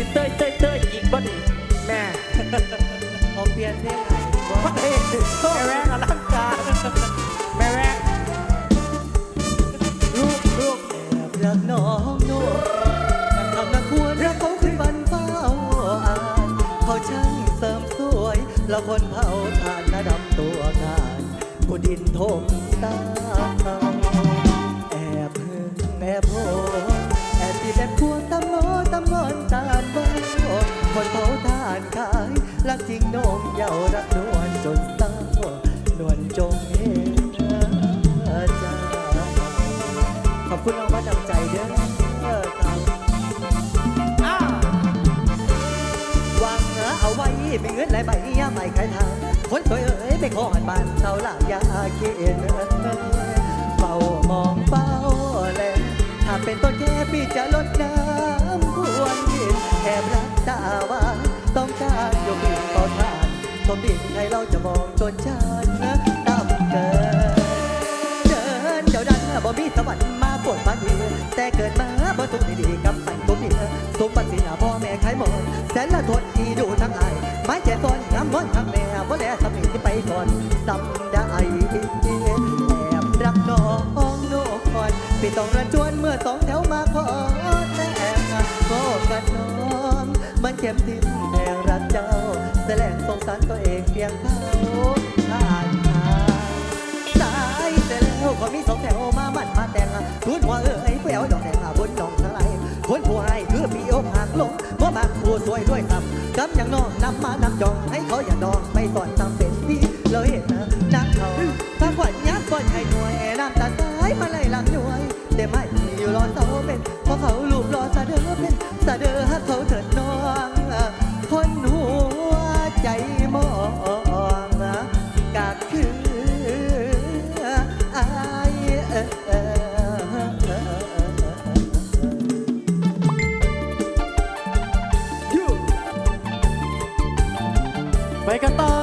สิเต้ยเต้ยเต้ยอีกบ่ดิแม่ผมเปลี่ยนเพลงให้บ่ว่าเฮ้ยแม่แวงอลังการแม่แม่ลูกลูกแอบรักน้องโน่ยังทำนักควรรักเขาขึ้นบันเฝ้าอ่านเขาช่างเสริมสวยแล้วคนเผาทานระดับตัวงานกูดินทมตา ริงโน้มเยารักนวลจนเศร้านวลจงเห็นใจขอบคุณน้องว่าดำใจเด้อเอาไว้เป็นเงินหลายใบยาไม่ขายทางคนสวยเอ๋ยไปขอหันบานเท่าหลายาเกณฑ์เฝ้ามอง มดินให้เราจะมองจนชาติต่ำเกินเดินเดี๋ยวดันบ่มีสวรรค์มาปวดบางทีแต่เกิดมาบ่สุขดีๆกับสันตุมีสุขปันสีหน้าพ่อแม่ขายหมดแสนละทนอีดูทั้งอายไม้แจ่ซอนน้ำมนต์ทั้งแม่บ่แลสมีที่ไปก่อนสำได้แอบรักน้องโนคอยพี่ต้องระจวนเมื่อสองแถวมาขอแต่งโอ้กันน้องมันเข็มทิม สลงสงสารตัวเองเพียงเขาผ่านทางตายแต่แล้วก็มีสองแถวมามันมาแต่งทุนหัวเอ้ยแปวดอกแดงบนดองหลายคนผู้ให้คือปีอกหักลงเพราะบางผู้สวยด้วยซ้ำกำอย่างน้องนำมานำจองให้เขาอย่าดองไปสอนตามเป็นพี่เลยเห็นนะนักเขาถ้าขวัญยักษ์ก่อนให้หน่วยน้ำตาตายมาไล่หลังหน่วยแต่ไม่อยู่รอเสาเป็นเพราะเขาลูบรอสะเดอเป็นสะเดอฮักเขา ไปกันต่อ